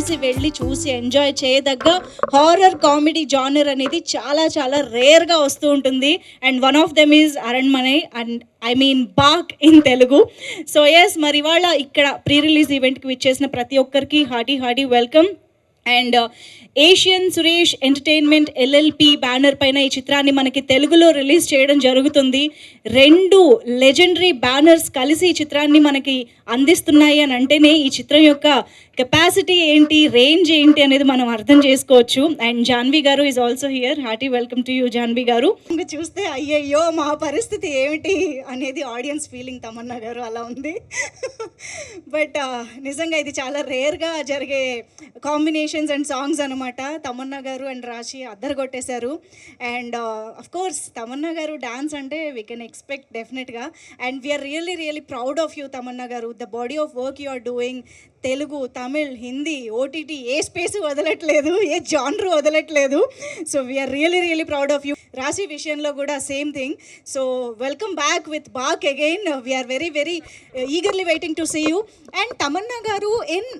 కలిసి వెళ్ళి చూసి ఎంజాయ్ చేయదగ్గ హారర్ కామెడీ జానర్ అనేది చాలా చాలా రేర్గా వస్తూ ఉంటుంది. And one of them is Aranmanai and I mean Baak in Telugu so yes మరి ఇవాళ ఇక్కడ ప్రీ రిలీజ్ ఈవెంట్కి విచ్చేసిన ప్రతి ఒక్కరికి hearty hearty welcome and Asian Suresh entertainment LLP banner పైన ఈ చిత్రాన్ని మనకి తెలుగులో రిలీజ్ చేయడం జరుగుతుంది. రెండు లెజెండరీ బ్యానర్స్ కలిసి ఈ చిత్రాన్ని మనకి అందిస్తున్నాయి అని అంటేనే ఈ చిత్రం యొక్క కెపాసిటీ ఏంటి రేంజ్ ఏంటి అనేది మనం అర్థం చేసుకోవచ్చు. And Janhvi garu is also here hearty welcome to you Janhvi garu. ఇంకా చూస్తే అయ్యయ్యో మా పరిస్థితి ఏమిటి అనేది ఆడియన్స్ ఫీలింగ్ తమన్నా గారు అలా ఉంది. బట్ నిజంగా ఇది చాలా రేర్గా జరిగే కాంబినేషన్స్ అండ్ సాంగ్స్ అనమాట తమన్నా గారు అండ్ రాశి అద్దరు కొట్టేశారు and of course Tamannaah garu dance అంటే వీ కెన్ ఎక్స్పెక్ట్ డెఫినెట్గా and we are really really proud of you Tamannaah garu. The body of work you are doing Telugu Tamil Hindi OTT A space వదలట్లేదు ఏ genre వదలట్లేదు. So we are really really proud of you Raashi విషయంలో కూడా same thing so welcome back with Baak again we are very very eagerly waiting to see you and Tamannaah garu in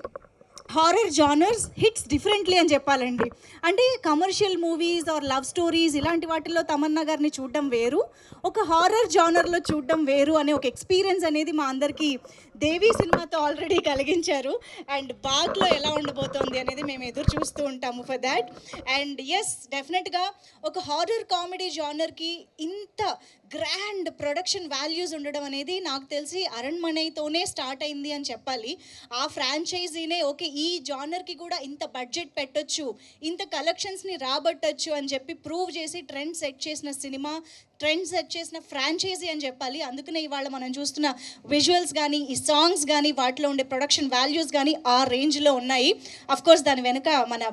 horror genres hits differently అని చెప్పాలండి. అంటే commercial movies or love stories ఇలాంటి వాటిల్లో తమన్నా గారిని చూడడం వేరు ఒక హారర్ జానర్లో చూడడం వేరు అనే ఒక ఎక్స్పీరియన్స్ అనేది మా అందరికీ దేవి సినిమాతో ఆల్రెడీ కలిగించారు. అండ్ బాగ్లో ఎలా ఉండబోతోంది అనేది మేము ఎదురు చూస్తూ ఉంటాము ఫర్ దాట్ అండ్ ఎస్ డెఫినెట్గా ఒక హారర్ కామెడీ జానర్కి ఇంత గ్రాండ్ ప్రొడక్షన్ వాల్యూస్ ఉండడం అనేది నాకు తెలిసి అరణ్మణైతోనే స్టార్ట్ అయింది అని చెప్పాలి. ఆ ఫ్రాంచైజీనే ఓకే ఈ జానర్కి కూడా ఇంత బడ్జెట్ పెట్టొచ్చు ఇంత కలెక్షన్స్ని రాబట్టొచ్చు అని చెప్పి ప్రూవ్ చేసి ట్రెండ్ సెట్ చేసిన సినిమా ట్రెండ్ సెట్ చేసిన ఫ్రాంచైజీ అని చెప్పాలి. అందుకనే ఇవాళ మనం చూస్తున్న విజువల్స్ కానీ ఈ సాంగ్స్ కానీ వాటిలో ఉండే ప్రొడక్షన్ వాల్యూస్ కానీ ఆ రేంజ్లో ఉన్నాయి. అఫ్కోర్స్ దాని వెనుక మన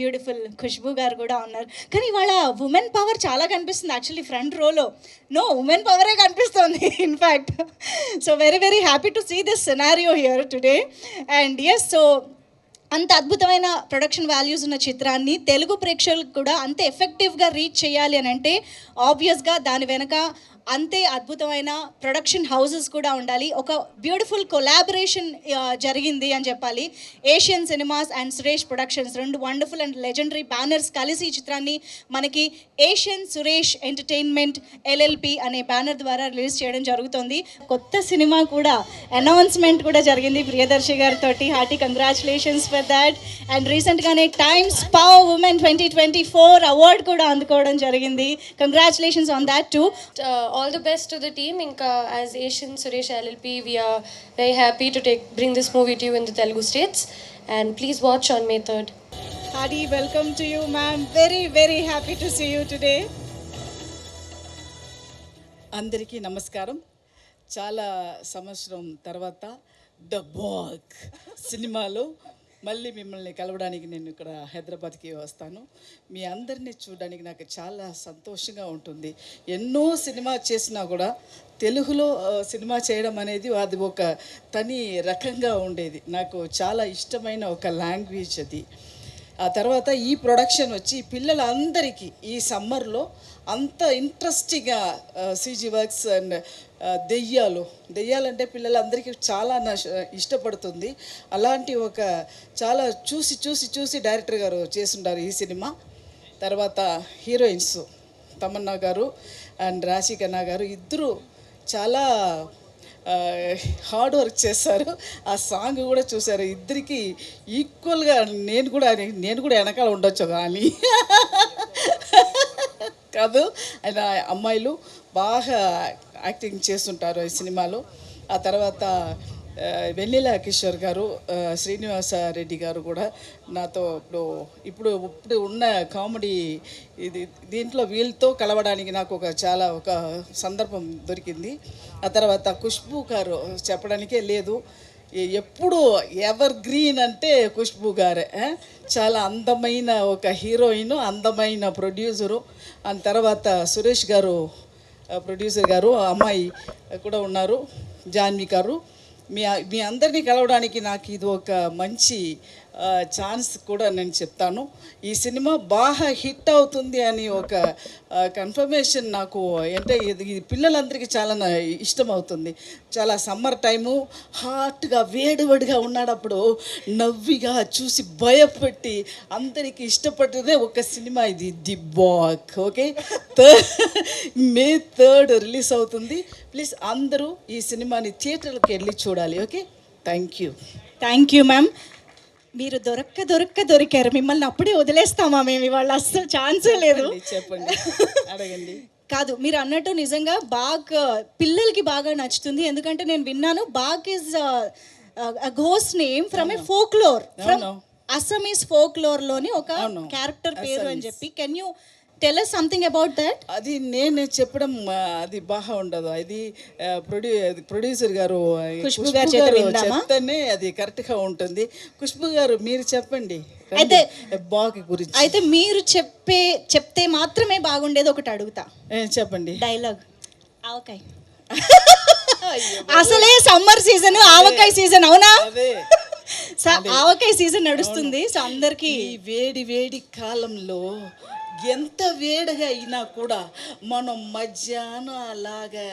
బ్యూటిఫుల్ ఖుష్బూ గారు కూడా ఉన్నారు. కానీ ఇవాళ ఉమెన్ పవర్ చాలా కనిపిస్తుంది. యాక్చువల్లీ ఫ్రంట్ రోలో నో ఉమెన్ పవరే కనిపిస్తుంది in fact so very very happy to see this scenario here today and yes so అంత అద్భుతమైన ప్రొడక్షన్ వాల్యూస్ ఉన్న చిత్రాన్ని తెలుగు ప్రేక్షకులకు కూడా అంత ఎఫెక్టివ్గా రీచ్ చేయాలి అని అంటే ఆబ్వియస్గా దాని వెనక అంతే అద్భుతమైన ప్రొడక్షన్ హౌసెస్ కూడా ఉండాలి. ఒక బ్యూటిఫుల్ కొలాబరేషన్ జరిగింది అని చెప్పాలి. Asian cinemas and Suresh productions రెండు వండర్ఫుల్ అండ్ లెజెండరీ బ్యానర్స్ కలిసి ఈ చిత్రాన్ని మనకి ఏషియన్ సురేష్ ఎంటర్టైన్మెంట్ ఎల్ఎల్పి అనే బ్యానర్ ద్వారా రిలీజ్ చేయడం జరుగుతుంది. కొత్త సినిమా కూడా అనౌన్స్మెంట్ కూడా జరిగింది ప్రియదర్శి గారితో hearty congratulations for that and రీసెంట్గానే Times power women twenty twenty four award కూడా అందుకోవడం జరిగింది. Congratulations on that to all the best to the team ఇంకా as Asian Suresh LLP we are very happy to take bring this movie to in the Telugu states and please watch on May third hearty welcome to you ma'am very very happy to see you today అందరికీ నమస్కారం. చాలా సంవత్సరం తర్వాత the బాగ్ సినిమాలో మళ్ళీ మిమ్మల్ని కలవడానికి నేను ఇక్కడ హైదరాబాద్కి వస్తాను. మీ అందరినీ చూడడానికి నాకు చాలా సంతోషంగా ఉంటుంది. ఎన్నో సినిమా చేసినా కూడా తెలుగులో సినిమా చేయడం అనేది అది ఒక తని రకంగా ఉండేది. నాకు చాలా ఇష్టమైన ఒక లాంగ్వేజ్ అది. ఆ తర్వాత ఈ ప్రొడక్షన్ వచ్చి పిల్లలందరికీ ఈ సమ్మర్లో అంత ఇంట్రెస్టింగ్గా సీజీ వర్క్స్ అండ్ దెయ్యాలు. దెయ్యాలంటే పిల్లలందరికీ చాలా నా ఇష్టపడుతుంది. అలాంటి ఒక చాలా చూసి చూసి చూసి డైరెక్టర్ గారు చేసింటారు ఈ సినిమా. తర్వాత హీరోయిన్స్ తమన్నా గారు అండ్ రాశికన్నా గారు ఇద్దరు చాలా హార్డ్ వర్క్ చేశారు. ఆ సాంగ్ కూడా చూశారు. ఇద్దరికి ఈక్వల్గా నేను కూడా నేను కూడా వెనకాల ఉండొచ్చు కానీ. కాదు. ఆయన అమ్మాయిలు బాగా యాక్టింగ్ చేస్తుంటారు ఈ సినిమాలో. ఆ తర్వాత వెన్నెల కిషోర్ గారు శ్రీనివాస రెడ్డి గారు కూడా నాతో ఇప్పుడు ఇప్పుడు ఇప్పుడు ఉన్న కామెడీ ఇది దీంట్లో వీళ్ళతో కలవడానికి నాకు ఒక చాలా ఒక సందర్భం దొరికింది. ఆ తర్వాత ఖుష్బూ గారు చెప్పడానికే లేదు. ఎప్పుడు ఎవర్ గ్రీన్ అంటే ఖుష్బు గారే చాలా అందమైన ఒక హీరోయిన్ అందమైన ప్రొడ్యూసరు. అండ్ తర్వాత సురేష్ గారు ప్రొడ్యూసర్ గారు అమ్మాయి కూడా ఉన్నారు జాన్వి గారు. మీ మీ అందరినీ కలవడానికి నాకు ఇది ఒక మంచి ఛాన్స్ కూడా నేను చెప్తాను. ఈ సినిమా బాగా హిట్ అవుతుంది అని ఒక కన్ఫర్మేషన్ నాకు అంటే ఇది పిల్లలందరికీ చాలా నా- ఇష్టం అవుతుంది. చాలా సమ్మర్ టైము హాట్గా వేడివడిగా ఉన్నాడప్పుడు నవ్విగా చూసి భయపెట్టి అందరికీ ఇష్టపడ్డదే ఒక సినిమా ఇది the Baak okay May third release అవుతుంది. ప్లీజ్ అందరూ ఈ సినిమాని థియేటర్కి వెళ్ళి చూడాలి okay thank you thank you ma'am మీరు దొరక్క దొరక్క దొరికారు. మిమ్మల్ని అప్పుడే వదిలేస్తామా మేము ఇవాళ? అస్సలు ఛాన్సే లేదు. చెప్పండి. అడగండి. కాదు మీరు అన్నట్టు నిజంగా బాగ్ పిల్లలకి బాగా నచ్చుతుంది. ఎందుకంటే నేను విన్నాను Baak is ఘోస్ name from a folklore from. Assamese ఫోక్లోర్లోని ఒక. క్యారెక్టర్ పేరు అని చెప్పి. Can you tell us something about that అది నేను చెప్పడం అది బాగా ఉండదు. అది ప్రొడ్యూ ప్రొడ్యూసర్ గారు ఖుష్బు గారి చేత విందామా? చెప్తేనే అది కరెక్ట్గా ఉంటుంది. ఖుష్బు గారు మీరు చెప్పండి. అయితే- బాగ్ గురించి. అయితే మీరు చెప్పే చెప్తే మాత్రమే బాగుండేది ఒకటి అడుగుతా. ఏ, చెప్పండి. డైలాగ్ ఆవకాయ. అసలే సమ్మర్ సీజన్ ఆవకాయ సీజన్ అవునా? అదే. సో ఆవకాయ సీజన్ నడుస్తుంది సో అందరికి ఈ వేడి వేడి కాలంలో ఎంత వేడిగా అయినా కూడా మనం మధ్యాహ్నం అలాగా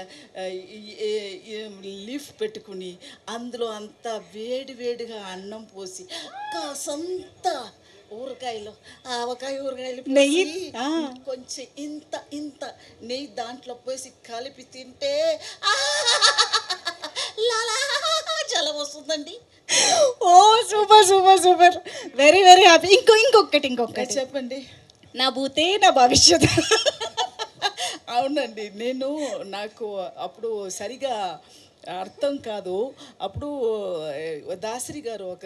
లీఫ్ పెట్టుకుని అందులో అంత వేడి వేడిగా అన్నం పోసి కాసంత ఊరకాయలు ఆవకాయ ఊరకాయలు నెయ్యి. కొంచెం ఇంత ఇంత నెయ్యి దాంట్లో పోసి కలిపి తింటే లాలా జలం వస్తుందండి. ఓ super super super. Very very happy ఇంకో ఇంకొకటి ఇంకొకటి చెప్పండి. నా భూతే నా భవిష్యత్. అవునండి. నేను నాకు అప్పుడు సరిగా అర్థం కాదు. అప్పుడు దాసరి గారు ఒక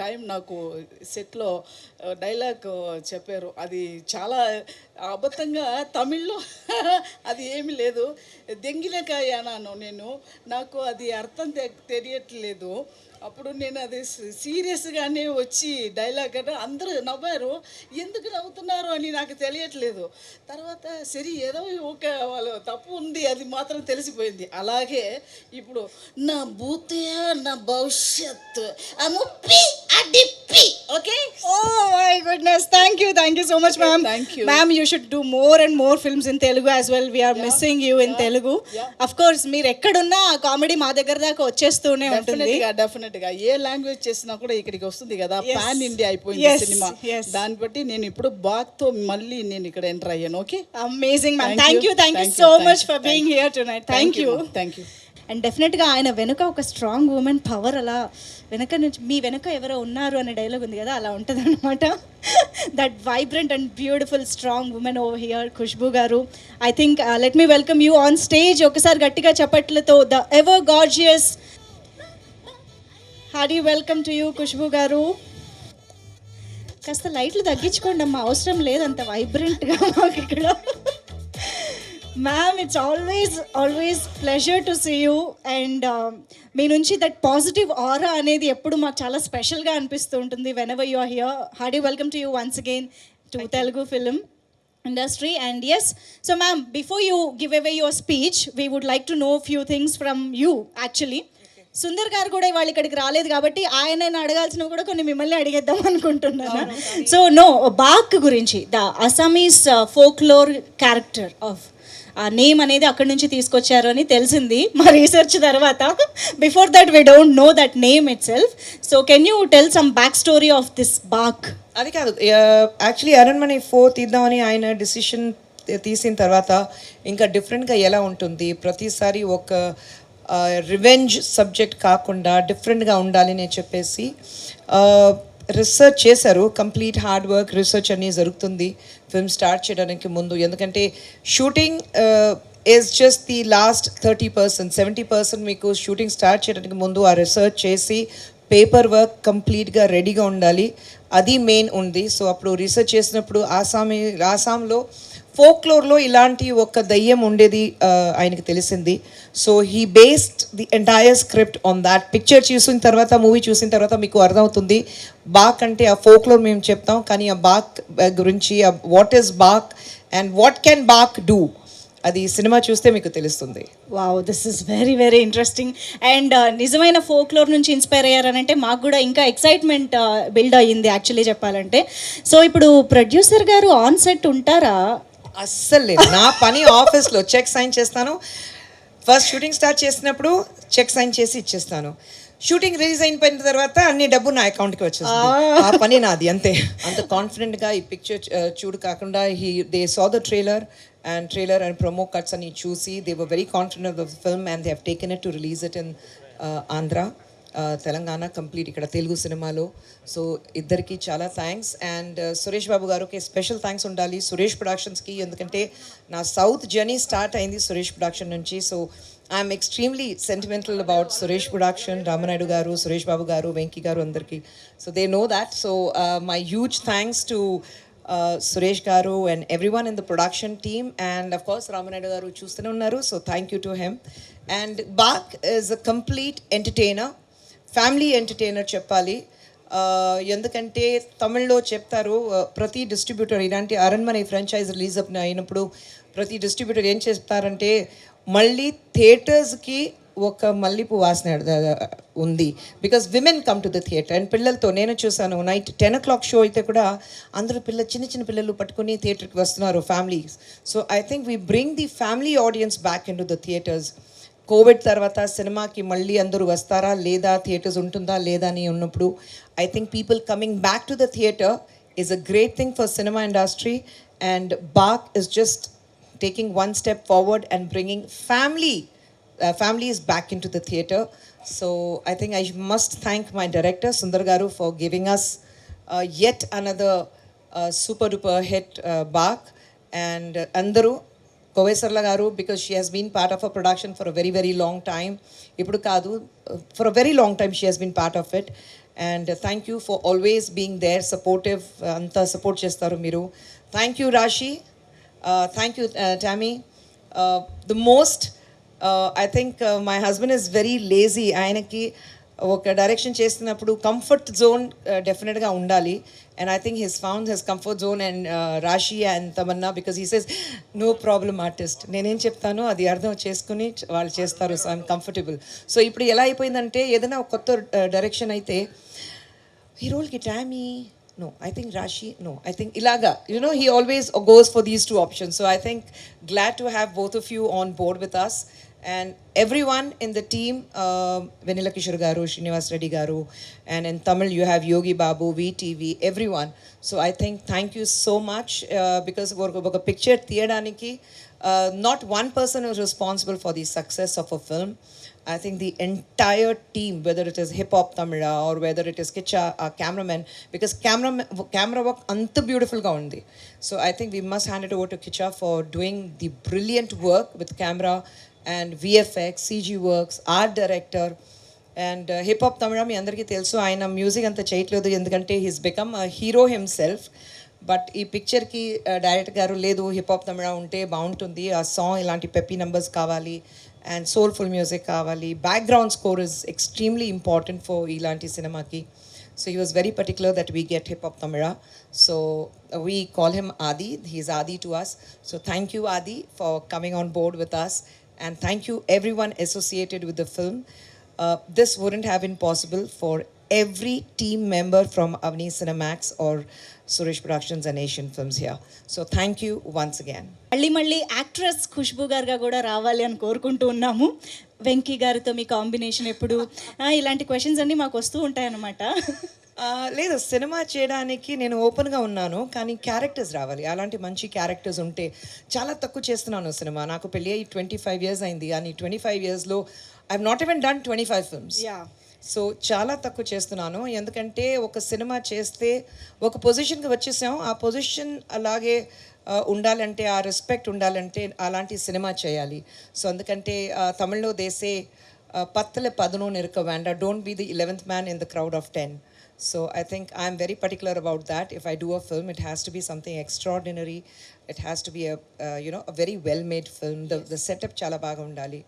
టైం నాకు సెట్లో డైలాగ్ చెప్పారు. అది చాలా అబద్ధంగా తమిళ్ళో అది ఏమీ లేదు. దెంగిలకాయ అన్నాను నేను. నాకు అది అర్థం తె- తెలియట్లేదు. అప్పుడు నేను అది సీరియస్గానే వచ్చి డైలాగ్ అంటే అందరూ నవ్వారు. ఎందుకు నవ్వుతున్నారు అని నాకు తెలియట్లేదు. తర్వాత సరే ఏదో ఒక వాళ్ళు తప్పు ఉంది అది మాత్రం తెలిసిపోయింది. అలాగే ఇప్పుడు నా భూతే నా భవిష్యత్. ఆ ముప్పి ఆ డిప్పి okay? Oh my goodness. Thank you thank you so much ma'am Thank you. Ma'am you should do more and more films in Telugu as well we are missing you in Telugu of course మీరు ఎక్కడున్నా comedy మా దగ్గర దాకా వచ్చేస్తూనే ఉంటుంది. డెఫినెట్గా ఏ language చేసినా కూడా ఇక్కడికి వస్తుంది కదా. పాన్ ఇండియా అయిపోయింది సినిమా. దాన్ని బట్టి నేను ఇప్పుడు బాగ్తో మళ్ళీ నేను ఇక్కడ ఎంటర్ అయ్యాను okay? Amazing ma'am thank you thank you so much for being here tonight thank you thank you and డెఫినెట్గా ఆయన వెనుక ఒక స్ట్రాంగ్ ఉమెన్ పవర్ అలా వెనక నుంచి మీ వెనక ఎవరో ఉన్నారు అనే డైలాగ్ ఉంది కదా అలా ఉంటుంది అనమాట that vibrant and beautiful strong women over here Khushbu garu I think let me welcome you on stage ఒకసారి గట్టిగా చప్పట్లతో the ever gorgeous hearty welcome to you Khushbu garu. కాస్త లైట్లు తగ్గించుకోండి అమ్మా అవసరం లేదు అంత వైబ్రెంట్గా మాకు ఇక్కడ. Ma'am it's always always pleasure to see you and మీ నుంచి దట్ పాజిటివ్ ఆరా అనేది ఎప్పుడు మాకు చాలా స్పెషల్గా అనిపిస్తూ ఉంటుంది whenever you are here hearty welcome to you once again to Telugu film industry and yes so ma'am before you give away your speech we would like to know few things from you actually Sundar garu కూడా ఇవాళ ఇక్కడికి రాలేదు కాబట్టి ఆయన అడగాల్సినవి కూడా కొన్ని మిమ్మల్ని అడిగేద్దాం అనుకుంటున్నాను. సో నో బాక్ గురించి the Assamese folklore character of a name అనేది అక్కడి నుంచి తీసుకొచ్చారు అని తెలిసింది. మా రీసెర్చ్ తర్వాత before that we don't know that name itself so can you tell some back story of this Baak? అది కాదు యాక్చువల్లీ అరుణ్మణి ఫోర్ తీద్దామని ఆయన డిసిషన్ తీసిన తర్వాత ఇంకా డిఫరెంట్గా ఎలా ఉంటుంది? ప్రతిసారి ఒక రివెంజ్ సబ్జెక్ట్ కాకుండా డిఫరెంట్గా ఉండాలి అని చెప్పేసి రీసెర్చ్ చేశారు. కంప్లీట్ హార్డ్ వర్క్ రీసెర్చ్ అనేది జరుగుతుంది. ఫిల్మ్ స్టార్ట్ చేయడానికి ముందు. ఎందుకంటే shooting is just the last thirty percent seventy percent మీకు షూటింగ్ స్టార్ట్ చేయడానికి ముందు ఆ రీసెర్చ్ చేసి పేపర్ వర్క్ కంప్లీట్గా రెడీగా ఉండాలి. అది మెయిన్ ఉంది. సో అప్పుడు రీసెర్చ్ చేసినప్పుడు ఆసామి ఆసాంలో ఫోక్లోర్లో ఇలాంటి ఒక దయ్యం ఉండేది ఆయనకి తెలిసింది. So he based the entire script on that picture చూసిన తర్వాత మూవీ చూసిన తర్వాత మీకు అర్థమవుతుంది. బాక్ అంటే ఆ ఫోక్లోర్ మేము చెప్తాం కానీ ఆ బాక్ గురించి what is Baak and what can Baak do అది సినిమా చూస్తే మీకు తెలుస్తుంది. Wow this is very very interesting and నిజమైన ఫోక్లోర్ నుంచి ఇన్స్పైర్ అయ్యారనంటే మాకు కూడా ఇంకా ఎక్సైట్మెంట్ బిల్డ్ uh, అయ్యింది యాక్చువల్లీ చెప్పాలంటే. సో ఇప్పుడు ప్రొడ్యూసర్ గారు ఆన్ సెట్ ఉంటారా? అస్సలు. లేదు నా పని ఆఫీస్లో చెక్ సైన్ చేస్తాను. ఫస్ట్ షూటింగ్ స్టార్ట్ చేసినప్పుడు చెక్ సైన్ చేసి ఇచ్చేస్తాను. షూటింగ్ రిలీజ్ అయిపోయిన తర్వాత అన్ని డబ్బు నా అకౌంట్కి వచ్చేస్తుంది. ఆ. పని నాది అంతే. అంత కాన్ఫిడెంట్గా ఈ పిక్చర్ చూడు కాకుండా he they saw the trailer and trailer and promo cuts అని చూసి they were very confident of the film and they have taken it to release it in Andhra. Telangana complete ఇక్కడ తెలుగు సినిమాలో. సో ఇద్దరికి చాలా thanks and uh, Suresh Babu గారికి special thanks ఉండాలి. సురేష్ ప్రొడక్షన్స్కి ఎందుకంటే నా సౌత్ జర్నీ స్టార్ట్ అయింది సురేష్ ప్రొడక్షన్ నుంచి. So I'm extremely sentimental about Suresh production Ramanaidu garu Suresh Babu garu Venky garu అందరికీ. So they know that so my huge thanks to Suresh garu and everyone in the production team and of course Ramanaidu garu చూస్తూనే ఉన్నారు. So thank you to him and Baak is a complete entertainer family entertainer చెప్పాలి. ఎందుకంటే తమిళ్ళో చెప్తారు ప్రతి distributor ఇలాంటి Aranmanai franchise release up అయినప్పుడు ప్రతి distributor ఏం చేస్తారంటే మళ్ళీ థియేటర్స్కి ఒక మల్లిపు వాసన ఉంది. Because women come to the theatre and పిల్లలతో నేను చూసాను night ten o'clock show అయితే కూడా అందరూ పిల్ల చిన్న చిన్న పిల్లలు పట్టుకుని థియేటర్కి వస్తున్నారు families. So I think we bring the family audience back into the theatres Covid తర్వాత సినిమాకి మళ్ళీ అందరూ వస్తారా? లేదా థియేటర్స్ ఉంటుందా? లేదా అని ఉన్నప్పుడు I think people coming back to the theatre is a great thing for cinema industry and Baak is just taking one step forward and bringing family family is back into the theatre so I think I must thank my director Sundar garu for giving us yet another super duper hit Baak and అందరూ uh, Andaru Kovesarla Garu because she has been part of a production for a very very long time. ఇప్పుడు కాదు for a very long time she has been part of it. And uh, thank you for always being there, supportive. అంతా support చేస్తారు మీరు thank you Rashi thank you Tammy the most I think my husband is very lazy ఆయనకి ఒక direction చేస్తున్నప్పుడు comfort zone డెఫినెట్గా ఉండాలి. And I think his found his comfort zone and Rashi and Tamannaah because he says no problem artist నేనేం చెప్తానో అది అర్థం చేసుకుని వాళ్ళు చేస్తారు సో ఐఎమ్ కంఫర్టబుల్ సో ఇప్పుడు ఎలా అయిపోయిందంటే ఏదైనా కొత్త డైరెక్షన్ అయితే ఈ రోల్కి Tammy no I think rashi no I think ఇలాగా you know he always goes for these two options so I think glad to have both of you on board with us and everyone in the team uh, vanilla kishore garu srinivas reddy garu and in tamil you have yogi babu vtv everyone so i think thank you so much uh, because ఒక picture తీయడానికి uh, not one person is responsible for the success of a film I think the entire team, whether it is Hip Hop Tamila or whether it is Kicha, our cameraman, because camera camera work anta beautiful ga undi. So I think we must hand it over to Kicha for doing the brilliant work with camera and VFX, CG works, art director. And hip hop Tamizha మీ అందరికీ తెలుసు ఆయన music అంత చేయట్లేదు ఎందుకంటే he's become hero himself but ఈ పిక్చర్కి director గారు లేదు హిప్ హాప్ తమిళ ఉంటే బాగుంటుంది ఆ సాంగ్ ఇలాంటి పెప్పీ నెంబర్స్ కావాలి అండ్ సోల్ఫుల్ మ్యూజిక్ కావాలి background score is extremely important for ఇలాంటి సినిమాకి so he was very particular that we get hip hop Tamira. So uh, we call him Adi. He's Adi to us. So thank you, Adi, for coming on board with us. And thank you, everyone associated with the film. Uh, this wouldn't have been possible for every team member from Avni Cinemax or Suresh Productions and Asian Films here. So thank you once again. మళ్ళీ మళ్ళీ actress Khushbu గారుగా కూడా రావాలి అని కోరుకుంటూ ఉన్నాము. వెంకీ గారితో మీ combination ఎప్పుడు? ఇలాంటి క్వశ్చన్స్ అన్నీ మాకు వస్తూ ఉంటాయన్నమాట. లేదు సినిమా చేయడానికి నేను ఓపెన్గా ఉన్నాను కానీ క్యారెక్టర్స్ రావాలి. అలాంటి మంచి క్యారెక్టర్స్ ఉంటే చాలా తక్కువ చేస్తున్నాను సినిమా. నాకు పెళ్ళి అయ్యి ట్వంటీ ఫైవ్ ఇయర్స్ అయింది కానీ ట్వంటీ ఫైవ్ ఇయర్స్లో I not even done twenty five films. So చాలా తక్కువ చేస్తున్నాను. ఎందుకంటే ఒక సినిమా చేస్తే ఒక పొజిషన్కి వచ్చేసాం. ఆ పొజిషన్ అలాగే ఉండాలంటే ఆ రెస్పెక్ట్ ఉండాలంటే అలాంటి సినిమా చేయాలి సో అందుకంటే ఆ, తమిళ్ళో దేసే పత్తల పదును నిరక వేండ don't be the eleventh man in the crowd of ten So I think I'm very particular about that. If I do a film, it has to be something extraordinary. It has to be a uh, you know a very well-made film. The the setup chala baga undali.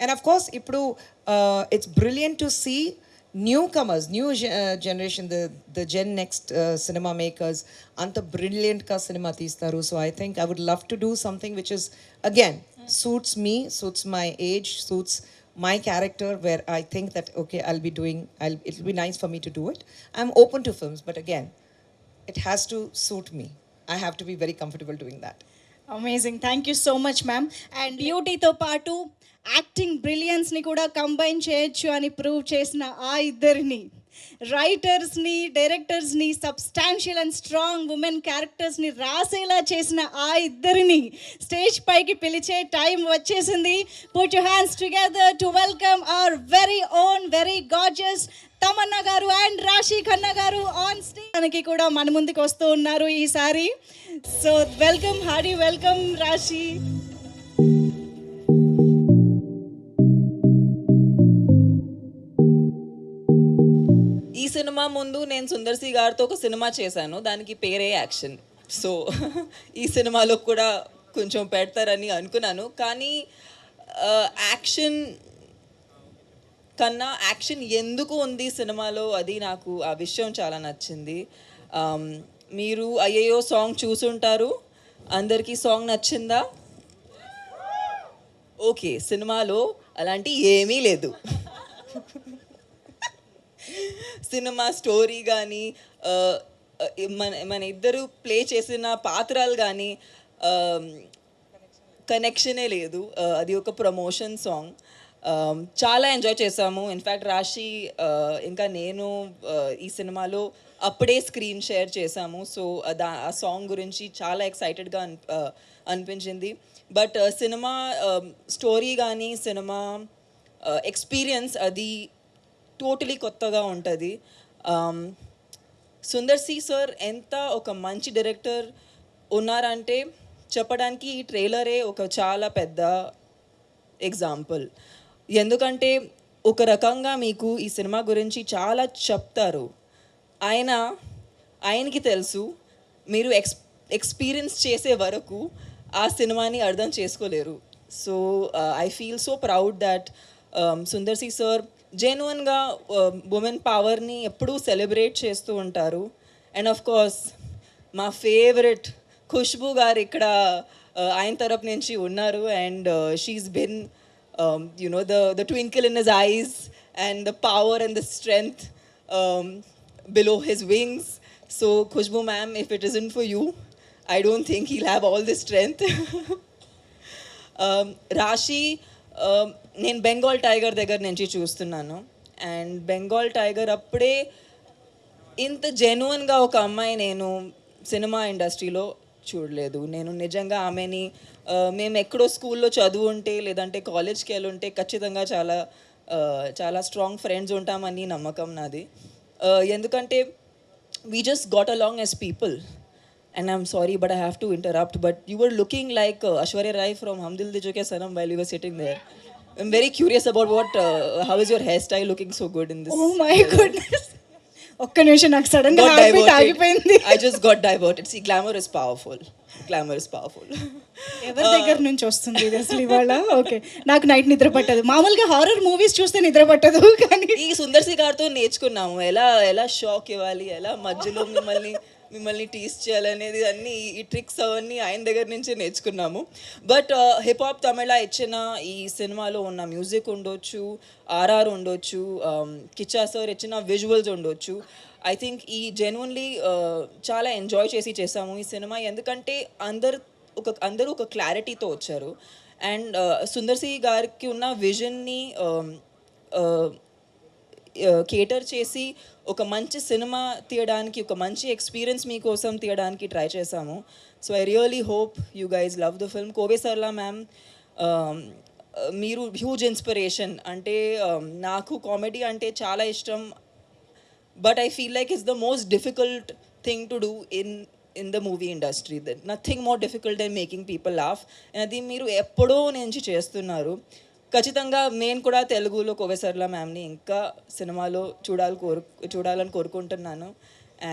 And of course, ippudu uh, it's brilliant to see newcomers, new ge- uh, generation, the the Gen Next uh, cinema makers, anta brilliant ka cinema తీస్తారు. So I think I would love to do something which is again suits me, suits my age, suits my character where I think that okay, I'll be doing I'll it'll be nice for me to do it. I'm open to films, but again, it has to suit me. I have to be very comfortable doing that. Amazing thank you so much ma'am and బ్యూటీతో పాటు acting బ్రిలియన్స్ని కూడా combine చేయొచ్చు అని prove చేసిన ఆ ఇద్దరిని. రైటర్స్ని డైరెక్టర్స్ని substantial and strong women క్యారెక్టర్స్ని రాసేలా చేసిన ఆ ఇద్దరిని స్టేజ్ పైకి పిలిచే టైం వచ్చేసింది. Put you hands together to welcome our very own very gorgeous Tamannaah garu and Rashi Khanna గారు ఆన్ స్టేజ్ మనకి కూడా మన ముందుకు వస్తూ ఉన్నారు ఈసారి. సో వెల్కమ్ హాడీ వెల్కమ్ రాశి ముందు నేను సుందర్సి గారితో ఒక సినిమా చేశాను. దానికి పేరే యాక్షన్. సో ఈ సినిమాలో కూడా కొంచెం పెడతారని అనుకున్నాను. కానీ యాక్షన్ కన్నా యాక్షన్ ఎందుకు ఉంది సినిమాలో అది నాకు ఆ విషయం చాలా నచ్చింది. మీరు అయ్యయ్యో సాంగ్ చూసుంటారు. అందరికీ సాంగ్ నచ్చిందా? ఓకే సినిమాలో అలాంటి ఏమీ లేదు. సినిమా స్టోరీ కానీ మన మన ఇద్దరు ప్లే చేసిన పాత్రలు కానీ కనెక్షనే లేదు. అది ఒక ప్రమోషన్ సాంగ్. చాలా ఎంజాయ్ చేసాము ఇన్ఫ్యాక్ట్ రాశి ఇంకా నేను ఈ సినిమాలో అప్పుడే స్క్రీన్ షేర్ చేశాము. సో దా ఆ సాంగ్ గురించి చాలా ఎక్సైటెడ్గా అన్ అనిపించింది. బట్ సినిమా స్టోరీ కానీ సినిమా ఎక్స్పీరియన్స్ అది టోటలీ కొత్తగా ఉంటుంది. Um, సుందర్ సి సార్ ఎంత ఒక మంచి డైరెక్టర్ ఉన్నారంటే చెప్పడానికి ఈ ట్రైలరే ఒక చాలా పెద్ద ఎగ్జాంపుల్ ఎందుకంటే ఒక రకంగా మీకు ఈ సినిమా గురించి చాలా చెప్తారు. ఆయన ఆయనకి తెలుసు మీరు ఎక్స్ ఎక్స్పీరియన్స్ చేసే వరకు ఆ సినిమాని అర్థం చేసుకోలేరు. So I feel so proud that Sundar C sir జెన్యున్గా ఉమెన్ పవర్ని ఎప్పుడూ సెలబ్రేట్ చేస్తూ ఉంటారు. అండ్ ఆఫ్ కోర్స్ మా ఫేవరెట్ ఖుష్బు గారు ఇక్కడ ఆయన తరపు నుంచి ఉన్నారు. And she's been you know the the twinkle in his eyes and the power and the strength below his wings so Khushbu ma'am if it is in for you I don't think have have all the strength Rashi నేను Bengal tiger దగ్గర నుంచి చూస్తున్నాను. And Bengal tiger అప్పుడే ఇంత జెన్యున్గా ఒక అమ్మాయి నేను సినిమా ఇండస్ట్రీలో చూడలేదు. నేను నిజంగా ఆమెని మేము ఎక్కడో స్కూల్లో చదువు ఉంటే లేదంటే కాలేజ్కి వెళ్ళి ఉంటే ఖచ్చితంగా చాలా చాలా స్ట్రాంగ్ ఫ్రెండ్స్ ఉంటామని నమ్మకం నాది. ఎందుకంటే we just got along as people and I'm sorry but I have to interrupt but you were looking like Aishwarya Rai from Hum Dil De Chuke Sanam while your sitting sitting there I'm very curious about what how is your hair style looking so good in this oh my goodness ఒక్క నిమిషం నాకు సడన్గా got habit diverted. ఆగిపోయింది I just got diverted. See, glamour is powerful. Glamour is powerful. ఎవరి దగ్గర నుంచి వస్తుంది ఇది అసలు ఇవాళ ఓకే నాకు నైట్ నిద్ర పట్టదు మామూలుగా హారర్ మూవీస్ చూస్తే నిద్ర పట్టదు కానీ ఈ సుందర్ సి గారితో నేర్చుకున్నాము ఎలా ఎలా షాక్ ఇవ్వాలి ఎలా మధ్యలో మిమ్మల్ని మిమ్మల్ని టీస్ చేయాలనేది అన్ని ఈ ట్రిక్స్ అవన్నీ ఆయన దగ్గర నుంచే నేర్చుకున్నాము. బట్ హిప్ హాప్ తమిళ ఇచ్చిన ఈ సినిమాలో ఉన్న మ్యూజిక్ ఉండొచ్చు ఆర్ఆర్ ఉండొచ్చు um, కిచా కిచ్చా సార్ ఇచ్చిన విజువల్స్ ఉండొచ్చు. ఐ థింక్ ఈ జెన్యున్లీ uh, చాలా ఎంజాయ్ చేసి చేసాము ఈ సినిమా. ఎందుకంటే అందరు ఒక అందరూ ఒక క్లారిటీతో వచ్చారు. అండ్ uh, సుందర్సి గారికి ఉన్న విజన్ని కేటర్ చేసి ఒక మంచి సినిమా తీయడానికి ఒక మంచి ఎక్స్పీరియన్స్ మీకోసం తీయడానికి ట్రై చేశాము. So I really hope you guys love the film Kovai Sarala ma'am మీరు హ్యూజ్ ఇన్స్పిరేషన్ అంటే um, నాకు కామెడీ అంటే చాలా ఇష్టం. But I feel like it's the most difficult thing to do in in the movie industry then nothing more difficult then making people laugh అది మీరు ఎప్పుడో నుంచి చేస్తున్నారు. ఖచ్చితంగా నేను కూడా తెలుగులో కోవేసర్ల మ్యామ్ని ఇంకా సినిమాలో చూడాలి కోరు చూడాలని కోరుకుంటున్నాను.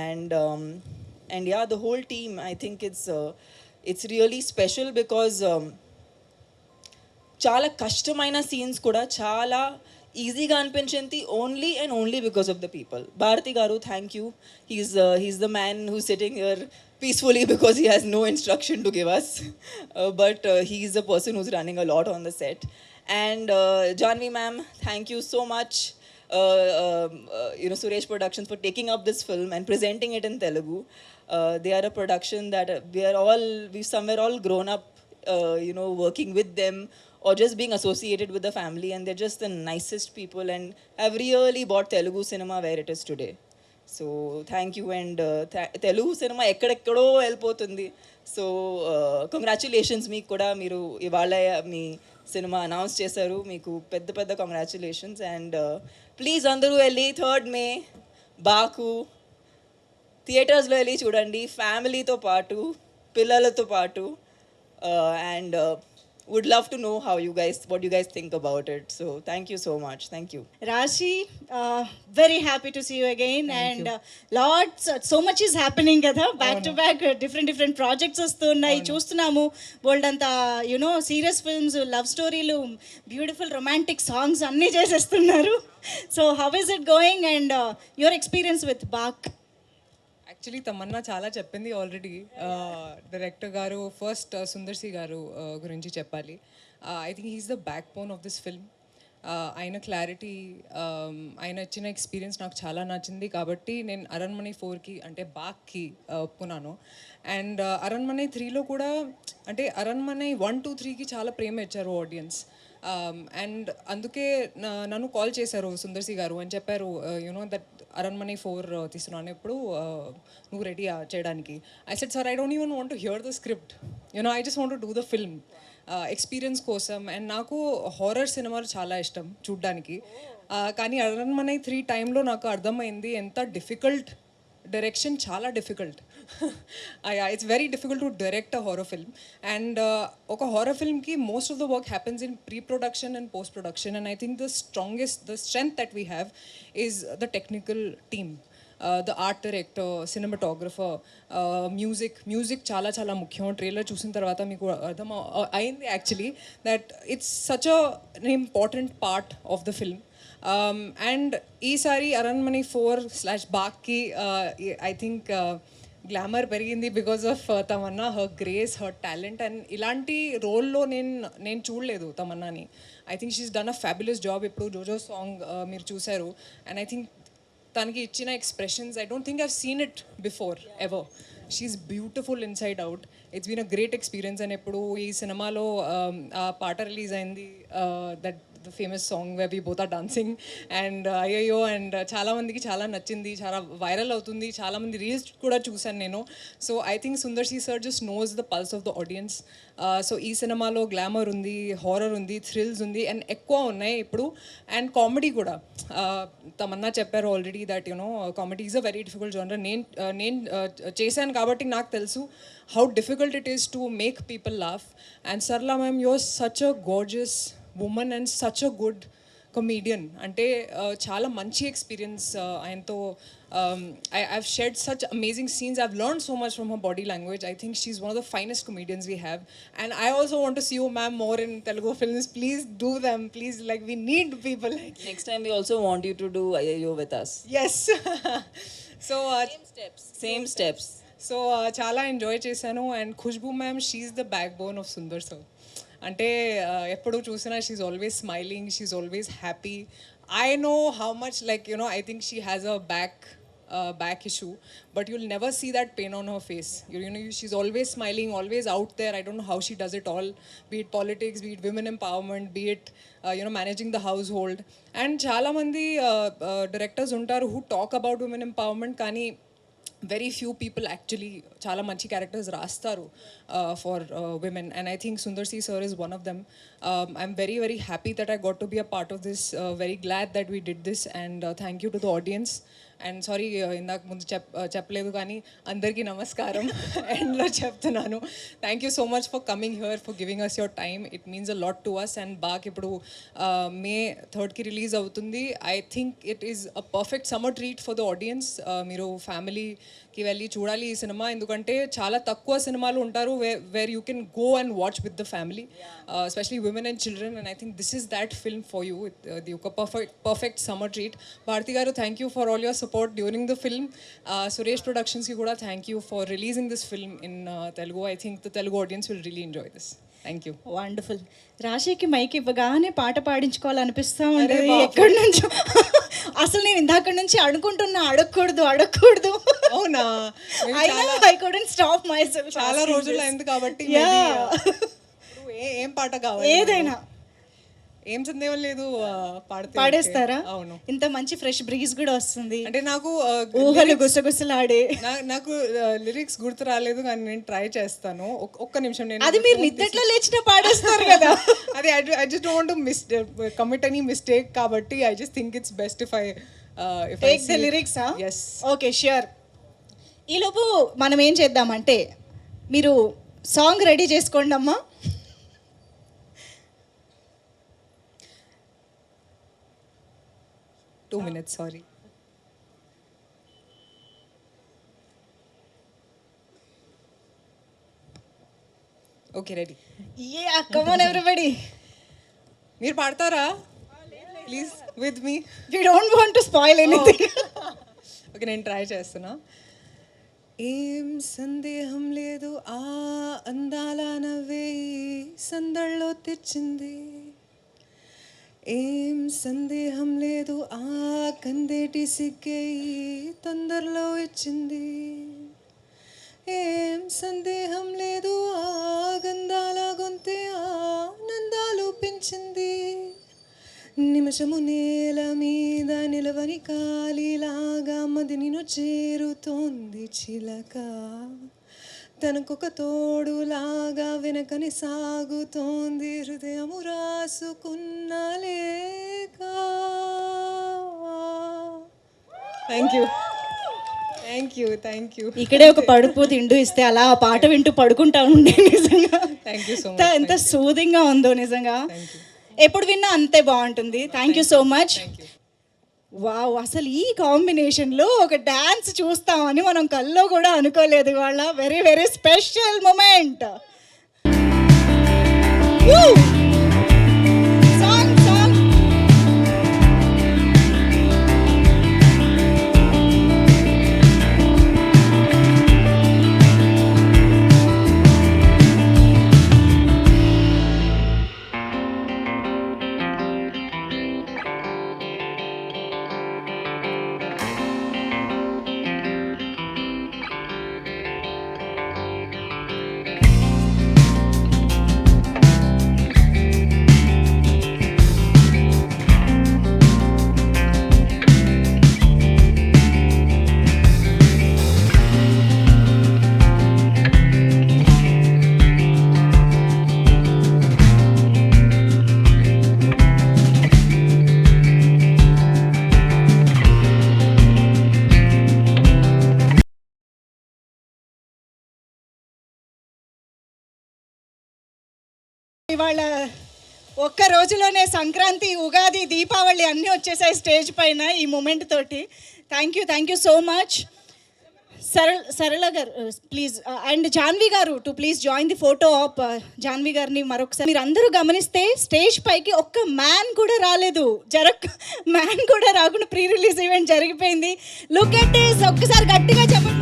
And um, and yeah the whole team I think it's uh, it's really special because um, చాలా కష్టమైన సీన్స్ కూడా చాలా ఈజీగా అనిపించింది only and only because of the people. Bharathi garu thank you he's he's the man who sitting your peacefully because he has no instruction to give us but he is the person who's running a lot on the set the set. And uh, Janvi ma'am, thank you so much. Uh, um, uh, you know, Suresh Productions for taking up this film and presenting it in Telugu. Uh, they are a production that uh, we are all, we've somewhere all grown up, uh, you know, working with them or just being associated with the family. And they're just the nicest people and have really brought Telugu cinema where it is today. So thank you and Telugu cinema ఎక్కడెక్కడో వెళ్ళిపోతుంది so congratulations మీకు కూడా మీరు ఇవాళ మీ cinema announce చేశారు. మీకు పెద్ద పెద్ద కంగ్రాచులేషన్స్ అండ్ ప్లీజ్ అందరూ వెళ్ళి థర్డ్ మే బాకు థియేటర్స్లో వెళ్ళి చూడండి. ఫ్యామిలీతో పాటు పిల్లలతో పాటు uh, and would love to know how you guys what you guys think about it so thank you so much thank you Rashi, uh, very happy to see you again. and uh, lots, uh, so much is happening కదా. Back to back different different projects వస్తున్నాయి. చూస్తున్నాము bold అంతా you know serious films love స్టోరీలు beautiful romantic songs అన్నీ చేసేస్తున్నారు. So how is it going and your experience with Baak actually Tamannaah చాలా చెప్పింది already director uh, garu first Sundar C uh, garu uh, గురించి చెప్పాలి. I think he's the backbone of this film ఆయన clarity um, ఆయన ఇచ్చిన experience నాకు చాలా నచ్చింది. కాబట్టి నేను అరణ్మణి ఫోర్కి అంటే బాక్కి ఒప్పుకున్నాను. అండ్ అరణ్మణి త్రీలో కూడా అంటే అరణ్మణి వన్ టూ త్రీకి చాలా ప్రేమ ఇచ్చారు ఆడియన్స్ అండ్ um, అందుకే నన్ను కాల్ చేశారు సుందర్సి గారు అని చెప్పారు. You know that Aranmanai four uh, తీస్తున్నాను ఇప్పుడు uh, నువ్వు రెడీ uh, చేయడానికి. I said sir I don't even want to hear the script you know I just want do the film experience కోసం. అండ్ నాకు హారర్ సినిమాలు చాలా ఇష్టం చూడ్డానికి. కానీ అరణ్మణి త్రీ టైంలో నాకు అర్థమైంది ఎంత డిఫికల్ట్ డైరెక్షన్ చాలా difficult it's very difficult to direct a horror film and ఒక horror ఫిల్మ్కి most of the work happens in pre production and post production and I think the strangest the strength that we have is the technical team the art director cinematographer music music చాలా చాలా ముఖ్యం trailer చూసిన తర్వాత మీకు అర్థం అయింది actually that it's such an important part of the film and ఈసారి Aranmanai four slash బాక్కి ఐ థింక్ గ్లామర్ పెరిగింది because of Tamannaah her grace her talent and ఇలాంటి రోల్లో నేను నేను చూడలేదు తమన్నాని I think she's done a fabulous job ఇప్పుడు జోజో సాంగ్ మీరు చూశారు. అండ్ ఐ థింక్ తనకి ఇచ్చిన expressions I don't think I've seen it before ever she's beautiful inside out it's been a great experience అని ఎప్పుడు ఈ సినిమాలో ఆ పాట రిలీజ్ అయింది that the famous song we be both are dancing and అయ్యయ్యో అండ్ చాలా మందికి చాలా నచ్చింది చాలా వైరల్ అవుతుంది చాలామంది రీల్స్ కూడా చూశాను నేను. So I think Sundar C sir just knows the pulse of the audience so ఈ సినిమాలో గ్లామర్ ఉంది హారర్ ఉంది థ్రిల్స్ ఉంది అండ్ ఎక్కువ ఉన్నాయి ఇప్పుడు. అండ్ కామెడీ కూడా. Uh, తమన్నా చెప్పారు already that you know comedy is a very difficult genre నేను uh, నేను uh, చేశాను కాబట్టి నాకు తెలుసు how difficult it is to make people laugh and Sarala ma'am your such a gorgeous women and such a good comedian అంటే uh, చాలా మంచి experience ఆయనతో I have shared such amazing scenes I've learn so much from her body language I think she's one of the finest comedians we have and I also want to see you ma'am more in Telugu films please do them please like we need people like next time we also want you to do అయ్యో with us as so same steps so uh, చాలా enjoy చేశాను and Khushbu ma'am she's the backbone of Sundar sir అంటే uh, ఎప్పుడు చూసినా she's always smiling she's always happy I know how much like you know I think she has a back back issue but you'll never see that pain on her face you, you know she's always smiling always out there i don't know how she does it all be it politics be it women empowerment be it uh, you know managing the household and చాలా మంది directors ఉంటారు who talk about women empowerment కానీ very few people actually చాలా మంచి characters రాస్తారు for women and I think Sundar C sir is one of them I'm very very happy that I got to be a part of this very glad that we did this and thank you to the audience and sorry ఇందాక ముందు చెప్ uh, చెప్పలేదు కానీ అందరికీ నమస్కారం. ఎండ్లో చెప్తున్నాను. Thank you so much for coming here for giving us your time it means a lot to us and బాగా ఇప్పుడు మే థర్డ్కి రిలీజ్ అవుతుంది. I think it is a perfect summer treat for the audience మీరు ఫ్యామిలీకి వెళ్ళి చూడాలి ఈ cinema. ఎందుకంటే చాలా తక్కువ సినిమాలు ఉంటారు where you can go and watch with the family especially women and children and I think this is that film for you the ఒక perfect perfect summer treat Bharathi garu thank you for all your support during the film Suresh ప్రొడక్షన్స్కి కూడా thank you for releasing this film in Telugu I think the Telugu audience will really enjoy this thank you wonderful రాశికి mic ఇవ్వగానే పాట పాడించుకోవాలనిపిస్తా ఉండేది ఎక్కడి నుంచి? అసలు నేను ఇందాక నుంచి అనుకుంటున్నా అడగకూడదు అడగకూడదు. అవునా? చాలా రోజులు అయింది కాబట్టి ఏం పాట కావాలి? ఏదైనా. ఏం సందేహం లేదు పాడితే పాడేస్తారా. అవును. ఇంత మంచి ఫ్రెష్ బ్రీజ్ కూడా వస్తుంది. అంటే నాకు ఊహలు గుసగుసలాడే. నాకు లిరిక్స్ గుర్తు రాలేదు కానీ నేను ట్రై చేస్తాను. ఒక్- ఒక్క నిమిషం నేను అది మీరు నిద్దట్లో లేచిన పాడేస్తారు కదా. అది I just want miss commit any mistake కాబట్టి I just think it's best if I if take the lyrics yes okay sure ఈలోపు మనం ఏం చేద్దామంటే మీరు సాంగ్ రెడీ చేసుకోండి అమ్మా two minutes sorry okay ready ఏ కమోన్ ఎవ్రీబడి మీరు పాడతారా? Please with me we don't want to spoil anything okay నేను ట్రై చేస్తున్నా. ఏం సందేహం లేదు ఆ అందాల నవ్వే సందడిలో తెచ్చింది. ఏం సందేహం లేదు ఆ కందేటి సిగ్గే తొందరలో ఇచ్చింది. ఏం సందేహం లేదు ఆ గంధాల గొంతే ఆనందాలు పెంచింది. నిమిషము నేల మీద నిలవని కాలిలాగా మది చేరుతోంది చిలక. తనకొక తోడులాగా వెనకని సాగుతోంది. హృదయము రాసుకున్న లేక thank you thank you thank you ఇక్కడే ఒక పడుపు తిండు ఇస్తే అలా ఆ పాట వింటూ పడుకుంటా ఉండే నిజంగా. థ్యాంక్ యూ సో ఎంత ఎంత సూదింగ్గా ఉందో నిజంగా. ఎప్పుడు విన్నా అంతే బాగుంటుంది. Thank you so much wow అసలు ఈ కాంబినేషన్లో ఒక డ్యాన్స్ చూస్తామని మనం కల్లో కూడా అనుకోలేదు. ఇవాళ వెరీ వెరీ స్పెషల్ మూమెంట్ ఇవాళ ఒక్క రోజులోనే సంక్రాంతి ఉగాది దీపావళి అన్నీ వచ్చేసాయి స్టేజ్ పైన ఈ మూమెంట్ తోటి. Thank you thank you so much Sarala Sarala garu please and Janhvi garu to please join the photo of Janhvi గారిని మరొకసారి. మీరు అందరూ గమనిస్తే స్టేజ్ పైకి ఒక్క మ్యాన్ కూడా రాలేదు. జరగ మ్యాన్ కూడా రాకుండా ప్రీ రిలీజ్ ఈవెంట్ జరిగిపోయింది లుక్ ఎట్ ఒక్కసారి గట్టిగా చెప్పండి.